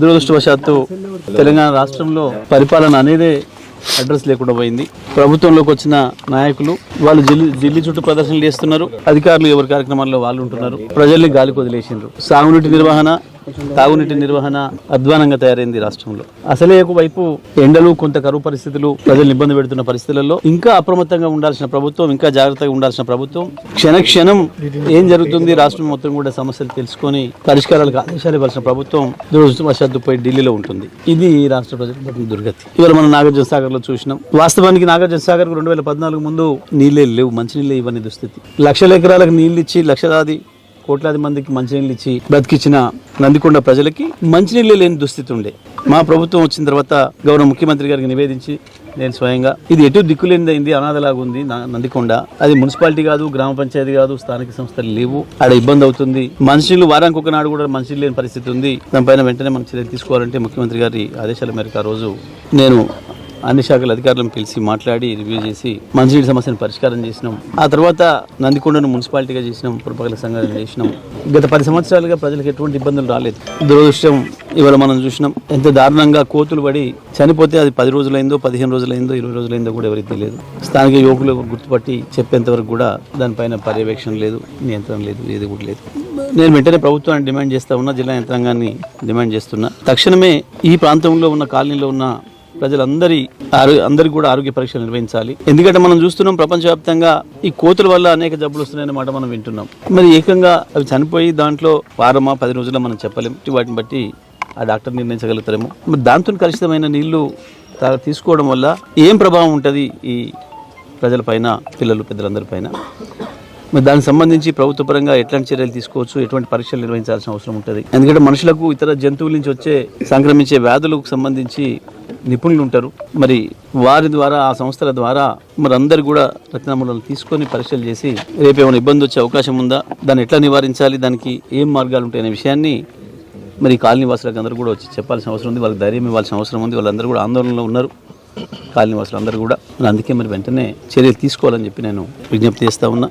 దురదృష్టవశాత్తు తెలంగాణ రాష్ట్రంలో పరిపాలన అనేదే అడ్రస్ లేకుండా పోయింది. ప్రభుత్వంలోకి వచ్చిన నాయకులు వాళ్ళు జిల్లి జిల్లి చుట్టూ ప్రదర్శనలు చేస్తున్నారు. అధికారులు ఎవరి కార్యక్రమాల్లో వాళ్ళు ఉంటున్నారు. ప్రజల్ని గాలికి వదిలేసిండ్రు. సాగునీటి నిర్వహణ తాగునీటి నిర్వహణ అధ్వానంగా తయారైంది రాష్ట్రంలో. అసలే ఒకవైపు ఎండలు కొంత కరువు పరిస్థితులు ప్రజలు ఇబ్బంది పెడుతున్న పరిస్థితులలో ఇంకా అప్రమత్తంగా ఉండాల్సిన ప్రభుత్వం ఇంకా జాగ్రత్తగా ఉండాల్సిన ప్రభుత్వం క్షణ క్షణం ఏం జరుగుతుంది రాష్ట్రం మొత్తం కూడా సమస్యలు తెలుసుకొని పరిష్కారాలకు ఆదేశాలు ఇవ్వాల్సిన ప్రభుత్వం దురదృష్టవశాత్తు పోయి ఢిల్లీలో ఉంటుంది. ఇది రాష్ట్ర ప్రజల దుర్గతి. ఇవాళ మనం నాగార్జున సాగర్లో చూసినాం. వాస్తవానికి నాగార్జున సాగర్ రెండు వేల పద్నాలుగు ముందు నీళ్ళే లేవు మంచినీళ్ళే ఇవ్వని దుస్థితి. లక్షల ఎకరాలకు నీళ్ళు ఇచ్చి లక్షలాది కోట్లాది మందికి మంచినీళ్ళు ఇచ్చి బ్రతికిచ్చిన నందికొండ ప్రజలకి మంచినీళ్ళు లేని దుస్థితి ఉండే. మా ప్రభుత్వం వచ్చిన తర్వాత గౌరవ ముఖ్యమంత్రి గారికి నివేదించి నేను స్వయంగా ఇది ఎటు దిక్కులేనిదైంది అనాథలాగా ఉంది నా- నందికొండ. అది మున్సిపాలిటీ కాదు గ్రామ పంచాయతీ కాదు స్థానిక సంస్థలు లేవు. ఆడ ఇబ్బంది అవుతుంది. మనుషులు వారానికి ఒక నాడు కూడా మనుషులు లేని పరిస్థితి ఉంది. దానిపైన వెంటనే మనం చర్యలు తీసుకోవాలంటే ముఖ్యమంత్రి గారి ఆదేశాల మేరకు ఆ రోజు నేను అన్ని శాఖల అధికారులను పిలిచి మాట్లాడి రివ్యూ చేసి మంచినీటి సమస్యను పరిష్కారం చేసినాం. ఆ తర్వాత నందికొండను మున్సిపాలిటీగా చేసినాం పురపాలక సంఘాలను చేసినాం. గత పది సంవత్సరాలుగా ప్రజలకు ఎటువంటి ఇబ్బందులు రాలేదు. దురదృష్టం ఇవాళ మనం చూసినాం. ఎంత దారుణంగా కోతులు పడి చనిపోతే అది పది రోజులైందో పదిహేను రోజులైందో ఇరవై రోజులైందో కూడా ఎవరికి తెలియదు. స్థానిక యువకులు గుర్తుపట్టి చెప్పేంత వరకు కూడా దానిపైన పర్యవేక్షణ లేదు నియంత్రణ లేదు ఏది కూడా లేదు. నేను వెంటనే ప్రభుత్వాన్ని డిమాండ్ చేస్తా ఉన్నా జిల్లా యంత్రాంగాన్ని డిమాండ్ చేస్తున్నా. తక్షణమే ఈ ప్రాంతంలో ఉన్న కాలనీలో ఉన్న ప్రజలందరి ఆరోగ్య అందరికీ కూడా ఆరోగ్య పరీక్షలు నిర్వహించాలి. ఎందుకంటే మనం చూస్తున్నాం ప్రపంచవ్యాప్తంగా ఈ కోతుల వల్ల అనేక జబ్బులు వస్తున్నాయన్నమాట మనం వింటున్నాం. మరి ఏకంగా అవి చనిపోయి దాంట్లో వారమా పది రోజుల్లో మనం చెప్పలేం. వాటిని బట్టి ఆ డాక్టర్ నిర్ణయించగలుగుతారేమో. మరి దాంతో కలుషితమైన నీళ్ళు తీసుకోవడం వల్ల ఏం ప్రభావం ఉంటుంది ఈ ప్రజలపైన పిల్లలు పెద్దలందరిపైన మరి దానికి సంబంధించి ప్రభుత్వ పరంగా ఎట్లాంటి చర్యలు తీసుకోవచ్చు? ఎటువంటి పరీక్షలు నిర్వహించాల్సిన అవసరం ఉంటుంది? ఎందుకంటే మనుషులకు ఇతర జంతువుల నుంచి వచ్చే సంక్రమించే వ్యాధులకు సంబంధించి నిపుణులు ఉంటారు మరి వారి ద్వారా ఆ సంస్థల ద్వారా మరి అందరు కూడా రక్తనమూనాలు తీసుకొని పరీక్షలు చేసి రేపు ఏమైనా ఇబ్బంది వచ్చే అవకాశం ఉందా దాన్ని ఎట్లా నివారించాలి దానికి ఏం మార్గాలు ఉంటాయనే విషయాన్ని మరి కాలనీవాసులకు అందరూ కూడా వచ్చి చెప్పాల్సిన అవసరం ఉంది. వాళ్ళకి ధైర్యం ఇవ్వాల్సిన అవసరం ఉంది. వాళ్ళందరూ కూడా ఆందోళనలో ఉన్నారు. కాలనీవాసులు అందరూ కూడా. అందుకే మరి వెంటనే చర్యలు తీసుకోవాలని చెప్పి నేను విజ్ఞప్తి చేస్తా ఉన్నా.